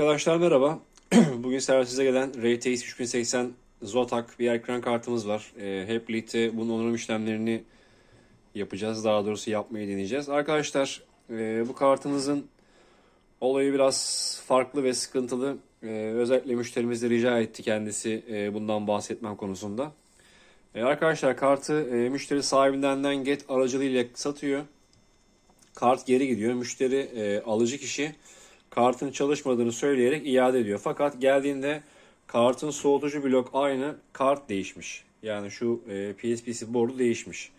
Arkadaşlar merhaba. Bugün servise gelen RTX 3080 Zotac bir ekran kartımız var. Ee, hep bunun onarım işlemlerini yapacağız. Daha doğrusu yapmayı deneyeceğiz. Arkadaşlar e, bu kartımızın olayı biraz farklı ve sıkıntılı. Ee, özellikle müşterimiz de rica etti kendisi e, bundan bahsetmem konusunda. E, arkadaşlar kartı e, müşteri sahibinden get aracılığıyla satıyor. Kart geri gidiyor. Müşteri e, alıcı kişi kartın çalışmadığını söyleyerek iade ediyor. Fakat geldiğinde kartın soğutucu blok aynı, kart değişmiş. Yani şu e, PSPC board'u değişmiş.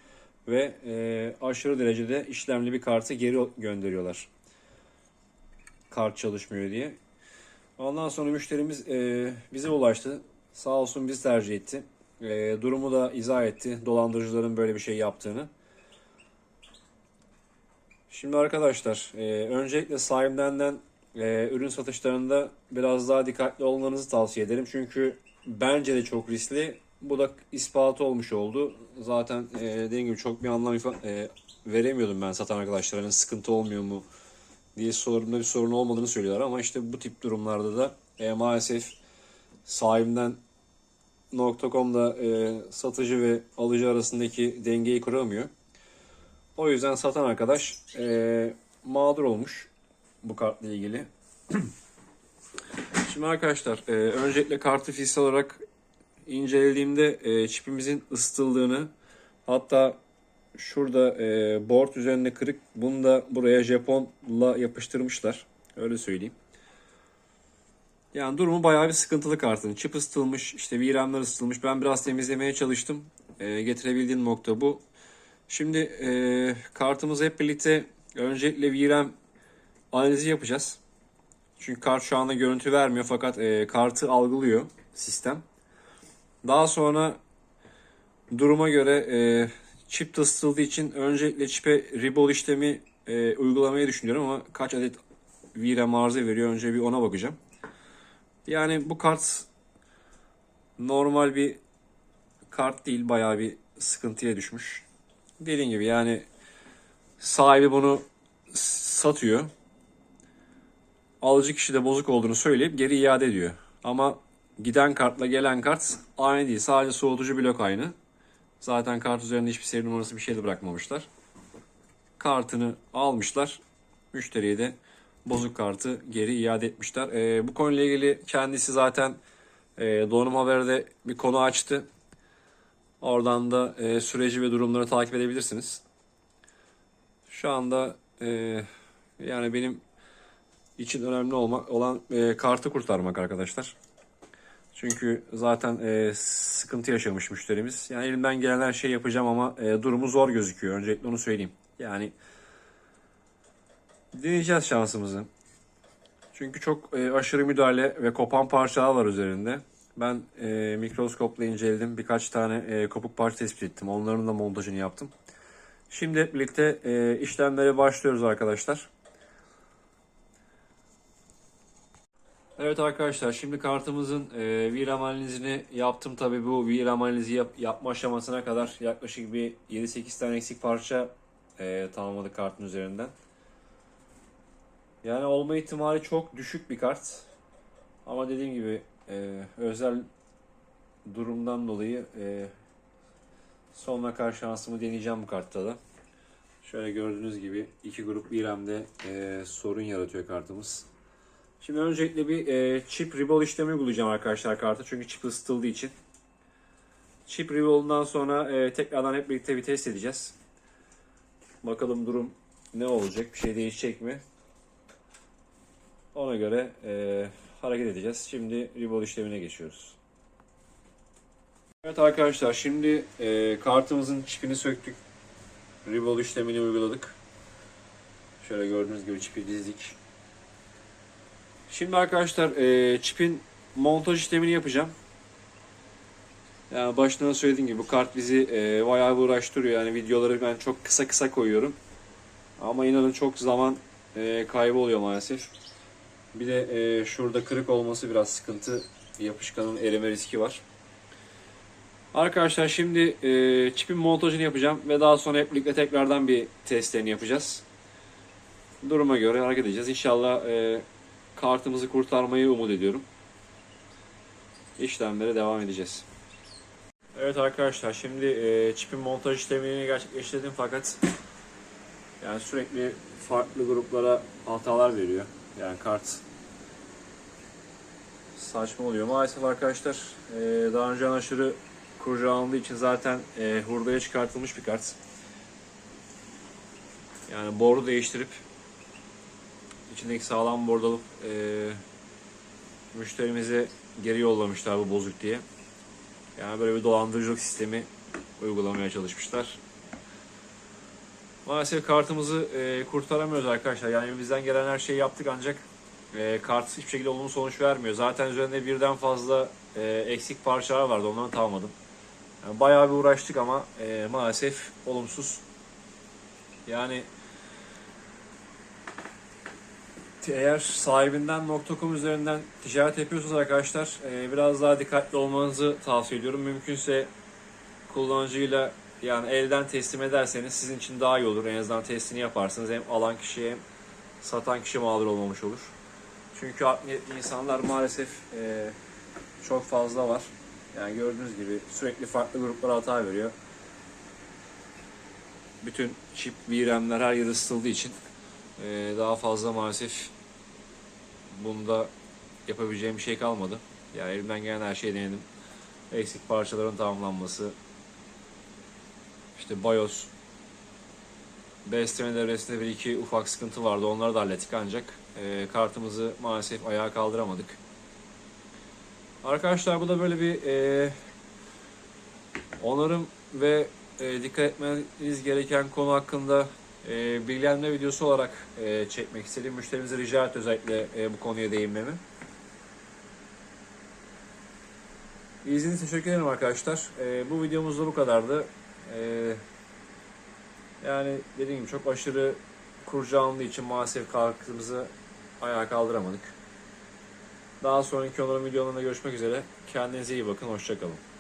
Ve e, aşırı derecede işlemli bir kartı geri gönderiyorlar. Kart çalışmıyor diye. Ondan sonra müşterimiz e, bize ulaştı. Sağ olsun biz tercih etti. E, durumu da izah etti. Dolandırıcıların böyle bir şey yaptığını. Şimdi arkadaşlar, e, öncelikle sahibindenden e, ürün satışlarında biraz daha dikkatli olmanızı tavsiye ederim. Çünkü bence de çok riskli. Bu da ispatı olmuş oldu. Zaten e, dediğim gibi çok bir anlam e, veremiyordum ben satan arkadaşlara. Hani sıkıntı olmuyor mu diye sorduğumda bir sorun olmadığını söylüyorlar. Ama işte bu tip durumlarda da e, maalesef sahibinden .com'da e, satıcı ve alıcı arasındaki dengeyi kuramıyor. O yüzden satan arkadaş e, mağdur olmuş bu kartla ilgili. Şimdi arkadaşlar e, öncelikle kartı fiziksel olarak incelediğimde e, çipimizin ısıtıldığını hatta şurada e, board üzerinde kırık bunu da buraya Japonla yapıştırmışlar. Öyle söyleyeyim. Yani durumu bayağı bir sıkıntılı kartın. Çip ısıtılmış, işte VRAM'ler ısıtılmış. Ben biraz temizlemeye çalıştım. E, getirebildiğim nokta bu. Şimdi e, kartımızı hep birlikte öncelikle VRAM analizi yapacağız. Çünkü kart şu anda görüntü vermiyor fakat e, kartı algılıyor sistem. Daha sonra duruma göre e, çip de ısıtıldığı için öncelikle çipe ribol işlemi e, uygulamayı düşünüyorum ama kaç adet VRAM arıza veriyor önce bir ona bakacağım. Yani bu kart normal bir kart değil bayağı bir sıkıntıya düşmüş. Dediğim gibi yani sahibi bunu satıyor. Alıcı kişi de bozuk olduğunu söyleyip geri iade ediyor. Ama giden kartla gelen kart aynı değil. Sadece soğutucu blok aynı. Zaten kart üzerinde hiçbir seri numarası bir şey de bırakmamışlar. Kartını almışlar. Müşteriye de bozuk kartı geri iade etmişler. Ee, bu konuyla ilgili kendisi zaten e, Donum Haber'de bir konu açtı. Oradan da e, süreci ve durumları takip edebilirsiniz. Şu anda e, yani benim için önemli olmak olan e, kartı kurtarmak arkadaşlar. Çünkü zaten e, sıkıntı yaşamış müşterimiz. Yani elimden gelen her şeyi yapacağım ama e, durumu zor gözüküyor. Öncelikle onu söyleyeyim. Yani deneyeceğiz şansımızı. Çünkü çok e, aşırı müdahale ve kopan parçalar var üzerinde. Ben e, mikroskopla inceledim. Birkaç tane e, kopuk parça tespit ettim. Onların da montajını yaptım. Şimdi birlikte e, işlemlere başlıyoruz arkadaşlar. Evet arkadaşlar şimdi kartımızın e, VRAM analizini yaptım. Tabi bu VRAM analizi yap, yapma aşamasına kadar yaklaşık bir 7-8 tane eksik parça e, tamamladık kartın üzerinden. Yani olma ihtimali çok düşük bir kart. Ama dediğim gibi e, özel durumdan dolayı e, sonuna kadar şansımı deneyeceğim bu kartta da. Şöyle gördüğünüz gibi iki grup VRAM'de e, sorun yaratıyor kartımız. Şimdi öncelikle bir e, chip rebol işlemi uygulayacağım arkadaşlar kartı. Çünkü chip ısıtıldığı için. Chip rebolundan sonra e, tekrardan hep birlikte bir test edeceğiz. Bakalım durum ne olacak? Bir şey değişecek mi? Ona göre e, hareket edeceğiz. Şimdi rebol işlemine geçiyoruz. Evet arkadaşlar şimdi e, kartımızın çipini söktük. Rebol işlemini uyguladık. Şöyle gördüğünüz gibi çipi dizdik. Şimdi arkadaşlar e, çipin montaj işlemini yapacağım. Yani başta da söylediğim gibi bu kart bizi e, bayağı uğraştırıyor. Yani videoları ben çok kısa kısa koyuyorum. Ama inanın çok zaman e, kaybı oluyor maalesef. Bir de e, şurada kırık olması biraz sıkıntı. Yapışkanın erime riski var. Arkadaşlar şimdi e, çipin montajını yapacağım ve daha sonra hep birlikte tekrardan bir testlerini yapacağız. Duruma göre hareket edeceğiz. İnşallah e, kartımızı kurtarmayı umut ediyorum. İşlemlere devam edeceğiz. Evet arkadaşlar şimdi e, çipin montaj işlemini gerçekleştirdim fakat yani sürekli farklı gruplara hatalar veriyor. Yani kart saçma oluyor. Maalesef arkadaşlar e, daha önce aşırı kurcalandığı için zaten e, hurdaya çıkartılmış bir kart. Yani boru değiştirip içindeki sağlam boru alıp e, müşterimize geri yollamışlar bu bozuk diye. Yani böyle bir dolandırıcılık sistemi uygulamaya çalışmışlar. Maalesef kartımızı e, kurtaramıyoruz arkadaşlar. Yani bizden gelen her şeyi yaptık ancak e, kart hiçbir şekilde olumlu sonuç vermiyor. Zaten üzerinde birden fazla e, eksik parçalar vardı. Onları tamamladım. Yani bayağı bir uğraştık ama e, maalesef olumsuz. Yani eğer sahibinden üzerinden ticaret yapıyorsanız arkadaşlar e, biraz daha dikkatli olmanızı tavsiye ediyorum. Mümkünse kullanıcıyla yani elden teslim ederseniz sizin için daha iyi olur. En azından testini yaparsınız. Hem alan kişi hem satan kişi mağdur olmamış olur. Çünkü niyetli insanlar maalesef e, çok fazla var. Yani gördüğünüz gibi sürekli farklı gruplara hata veriyor. Bütün çip, VRAM'ler her yer ısıtıldığı için e, daha fazla maalesef bunda yapabileceğim bir şey kalmadı. Yani elimden gelen her şeyi denedim. Eksik parçaların tamamlanması, işte BIOS, besleme devresinde bir iki ufak sıkıntı vardı. Onları da hallettik ancak e, kartımızı maalesef ayağa kaldıramadık. Arkadaşlar bu da böyle bir e, onarım ve e, dikkat etmeniz gereken konu hakkında e, bilgilenme videosu olarak e, çekmek istedim. Müşterimize rica etti özellikle e, bu konuya değinmemi. İzlediğiniz teşekkür ederim arkadaşlar. E, bu videomuz da bu kadardı. E, yani dediğim gibi çok aşırı kurcalandığı için maalesef kartımızı ayağa kaldıramadık. Daha sonraki onarım videolarında görüşmek üzere. Kendinize iyi bakın. Hoşçakalın.